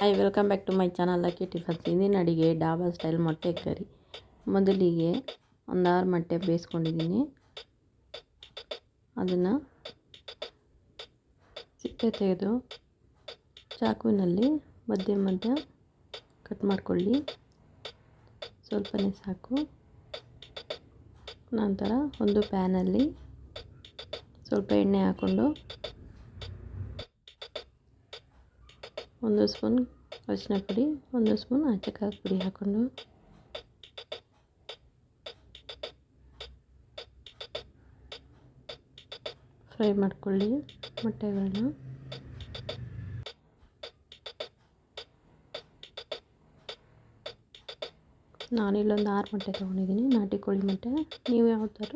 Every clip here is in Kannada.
I welcome back to my channel lucky tiffins ಇಂದಿನ ಅಡಿಗೆ ಡಾಬಾ ಸ್ಟೈಲ್ ಮೊಟ್ಟೆ ಕರಿ. ಮೊದಲಿಗೆ ಒಂದು ಆರು ಮೊಟ್ಟೆ ಬೇಯಿಸ್ಕೊಂಡಿದ್ದೀನಿ. ಅದನ್ನು ಸಿಪ್ಪೆ ತೆಗೆದು ಚಾಕುವಿನಲ್ಲಿ ಮಧ್ಯ ಮಧ್ಯ ಕಟ್ ಮಾಡಿಕೊಳ್ಳಿ. ಸ್ವಲ್ಪನೇ ಸಾಕು. ನಂತರ ಒಂದು ಪ್ಯಾನಲ್ಲಿ ಸ್ವಲ್ಪ ಎಣ್ಣೆ ಹಾಕ್ಕೊಂಡು ಒಂದು ಸ್ಪೂನ್ ಅರಿಶಿನ ಪುಡಿ ಒಂದು ಸ್ಪೂನ್ ಆಚೆ ಪುಡಿ ಹಾಕ್ಕೊಂಡು ಫ್ರೈ ಮಾಡ್ಕೊಳ್ಳಿ ಮೊಟ್ಟೆಗಳನ್ನ ನಾನಿಲ್ಲೊಂದು ಆರು ಮೊಟ್ಟೆ ತೊಗೊಂಡಿದ್ದೀನಿ ನಾಟಿ ಕೋಳಿ ಮೊಟ್ಟೆ ನೀವು ಯಾವ ಥರ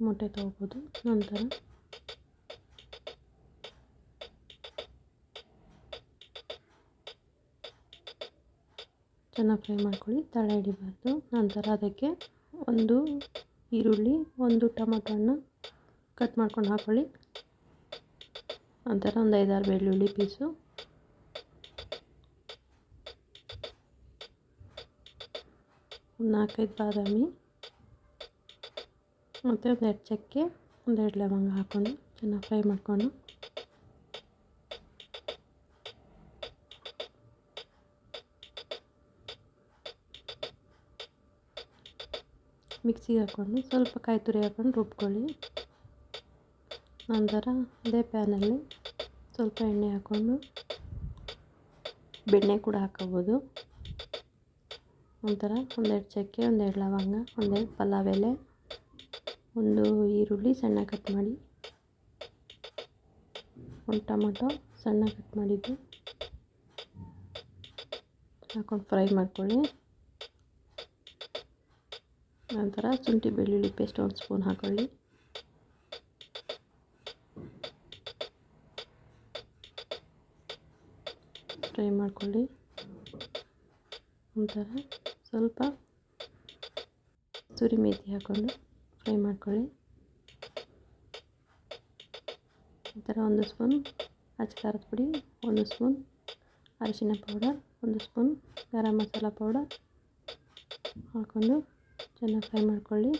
ಮೊಟ್ಟೆ ತೊಗೋಬೋದು ನಂತರ ಚೆನ್ನಾಗಿ ಫ್ರೈ ಮಾಡ್ಕೊಳ್ಳಿ, ತಳ ಹಿಡಿಬಾರ್ದು. ನಂತರ ಅದಕ್ಕೆ ಒಂದು ಈರುಳ್ಳಿ, ಒಂದು ಟೊಮೊಟೊ ಹಣ್ಣು ಕಟ್ ಮಾಡ್ಕೊಂಡು ಹಾಕ್ಕೊಳ್ಳಿ ನಂತರ ಒಂದು ಐದಾರು ಬೆಳ್ಳುಳ್ಳಿ ಪೀಸು. ನಾಲ್ಕೈದು ಬಾದಾಮಿ. ಮತ್ತು ಒಂದೆರಡು ಚಕ್ಕೆ ಒಂದೆರಡು ಲವಂಗ ಹಾಕ್ಕೊಂಡು ಚೆನ್ನಾಗಿ ಫ್ರೈ ಮಾಡಿಕೊಂಡು. ಮಿಕ್ಸಿಗೆ ಹಾಕ್ಕೊಂಡು ಸ್ವಲ್ಪ ಕಾಯಿ ತುರಿ ಹಾಕ್ಕೊಂಡು ರುಬ್ಕೊಳ್ಳಿ. ನಂತರ ಅದೇ ಪ್ಯಾನಲ್ಲಿ ಸ್ವಲ್ಪ ಎಣ್ಣೆ ಹಾಕ್ಕೊಂಡು ಬೆಣ್ಣೆ ಕೂಡ ಹಾಕೋಬೋದು ನಂತರ ಒಂದೆರಡು ಚಕ್ಕೆ, ಒಂದೆರಡು ಲವಂಗ, ಒಂದೆರಡು ಪಲಾವ್ ಎಲೆ, ಒಂದು ಈರುಳ್ಳಿ ಸಣ್ಣ ಕಟ್ ಮಾಡಿ. ಒಂದು ಟೊಮೊಟೊ ಸಣ್ಣ ಕಟ್ ಮಾಡಿದ್ದು ಹಾಕೊಂಡು ಫ್ರೈ ಮಾಡ್ಕೊಳ್ಳಿ. ನಂತರ ಶುಂಠಿ ಬೆಳ್ಳುಳ್ಳಿ ಪೇಸ್ಟ್ ಒಂದು ಸ್ಪೂನ್ ಹಾಕೊಳ್ಳಿ ಫ್ರೈ ಮಾಡ್ಕೊಳ್ಳಿ ನಂತರ ಸ್ವಲ್ಪ ತುರಿ ಮೇಥಿ ಹಾಕ್ಕೊಂಡು ಫ್ರೈ ಮಾಡ್ಕೊಳ್ಳಿ ನಂತರ ಒಂದು ಸ್ಪೂನ್ ಅಚ್ಚ ಖಾರದ ಪುಡಿ ಒಂದು ಸ್ಪೂನ್ ಅರಿಶಿನ ಪೌಡರ್ ಒಂದು ಸ್ಪೂನ್ ಗರಂ ಮಸಾಲ ಪೌಡರ್ ಹಾಕ್ಕೊಂಡು ಚೆನ್ನಾಗಿ ಫ್ರೈ ಮಾಡ್ಕೊಳ್ಳಿ.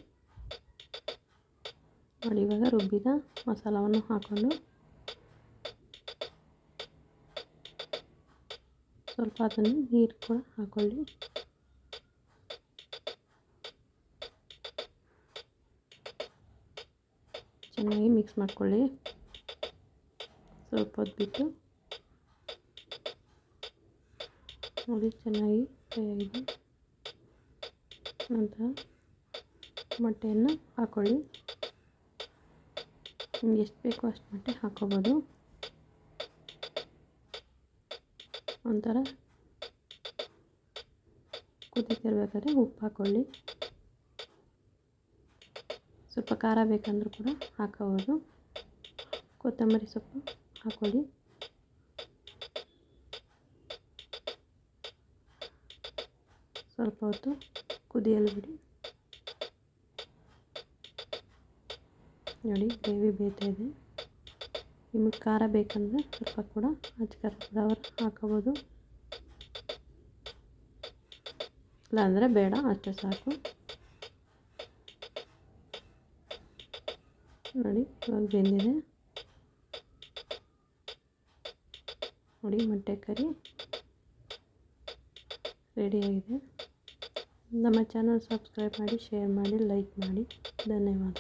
ನೋಡಿ, ಇವಾಗ ರುಬ್ಬಿದ ಮಸಾಲವನ್ನು ಹಾಕ್ಕೊಂಡು ಸ್ವಲ್ಪ ಅದನ್ನು ನೀರು ಕೂಡ ಹಾಕ್ಕೊಳ್ಳಿ ಚೆನ್ನಾಗಿ ಮಿಕ್ಸ್ ಮಾಡ್ಕೊಳ್ಳಿ. ಸ್ವಲ್ಪ ಹೊತ್ತು ಬಿಟ್ಟು ನೋಡಿ, ಚೆನ್ನಾಗಿ ಫ್ರೈ ಆಗಿದೆ. ನಂತರ ಮೊಟ್ಟೆಯನ್ನು ಹಾಕ್ಕೊಳ್ಳಿ ನಿಮ್ಗೆ ಎಷ್ಟು ಬೇಕೋ ಅಷ್ಟು ಮೊಟ್ಟೆ ಹಾಕ್ಕೋಬೋದು. ಒಂಥರ ಕುದೀತಿರ್ಬೇಕಾದ್ರೆ ಉಪ್ಪು ಹಾಕ್ಕೊಳ್ಳಿ ಸ್ವಲ್ಪ ಖಾರ ಬೇಕಂದ್ರೂ ಕೂಡ ಹಾಕೋಬೋದು ಕೊತ್ತಂಬರಿ ಸೊಪ್ಪು ಹಾಕ್ಕೊಳ್ಳಿ ಸ್ವಲ್ಪ ಹೊತ್ತು ಕುದಿಯಲು ಬಿಡಿ. ನೋಡಿ, ಗ್ರೇವಿ ಬೇಯ್ತಾ ಇದೆ. ನಿಮಗೆ ಖಾರ ಬೇಕಂದರೆ ಸ್ವಲ್ಪ ಕೂಡ ಅಚ್ಚ ಖಾರ ಫ್ಲವರ್ ಹಾಕೋಬೋದು ಇಲ್ಲಾಂದರೆ ಬೇಡ, ಅಷ್ಟೇ ಸಾಕು. ನೋಡಿ, ಇವಾಗ ಬೆಂದಿದೆ. ನೋಡಿ, ಮೊಟ್ಟೆ ಕರಿ ರೆಡಿಯಾಗಿದೆ ನಮ್ಮ ಚಾನಲ್ ಸಬ್ಸ್ಕ್ರೈಬ್ ಮಾಡಿ ಶೇರ್ ಮಾಡಿ ಲೈಕ್ ಮಾಡಿ. ಧನ್ಯವಾದ.